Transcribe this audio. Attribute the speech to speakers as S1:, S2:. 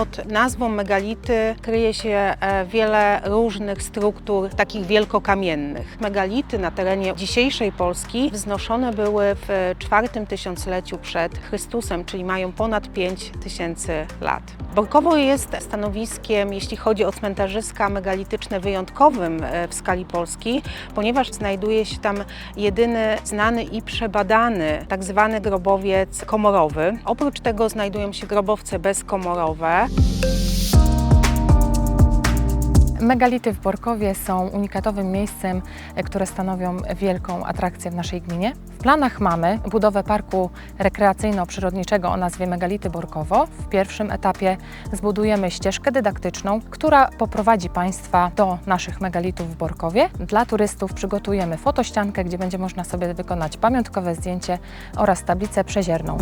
S1: Pod nazwą megality kryje się e, wiele różnych struktur, takich wielkokamiennych. Megality na terenie dzisiejszej Polski wznoszone były w czwartym tysiącleciu przed Chrystusem, czyli mają ponad 5 tysięcy lat. Borkowo jest stanowiskiem, jeśli chodzi o cmentarzyska megalityczne, wyjątkowym e, w skali Polski, ponieważ znajduje się tam jedyny znany i przebadany tak zwany grobowiec komorowy. Oprócz tego znajdują się grobowce bezkomorowe.
S2: Megality w Borkowie są unikatowym miejscem, e, które stanowią wielką atrakcję w naszej gminie. W planach mamy budowę parku rekreacyjno-przyrodniczego o nazwie Megality Borkowo. W pierwszym etapie zbudujemy ścieżkę dydaktyczną, która poprowadzi Państwa do naszych megalitów w Borkowie. Dla turystów przygotujemy fotościankę, gdzie będzie można sobie wykonać pamiątkowe zdjęcie oraz tablicę przezierną.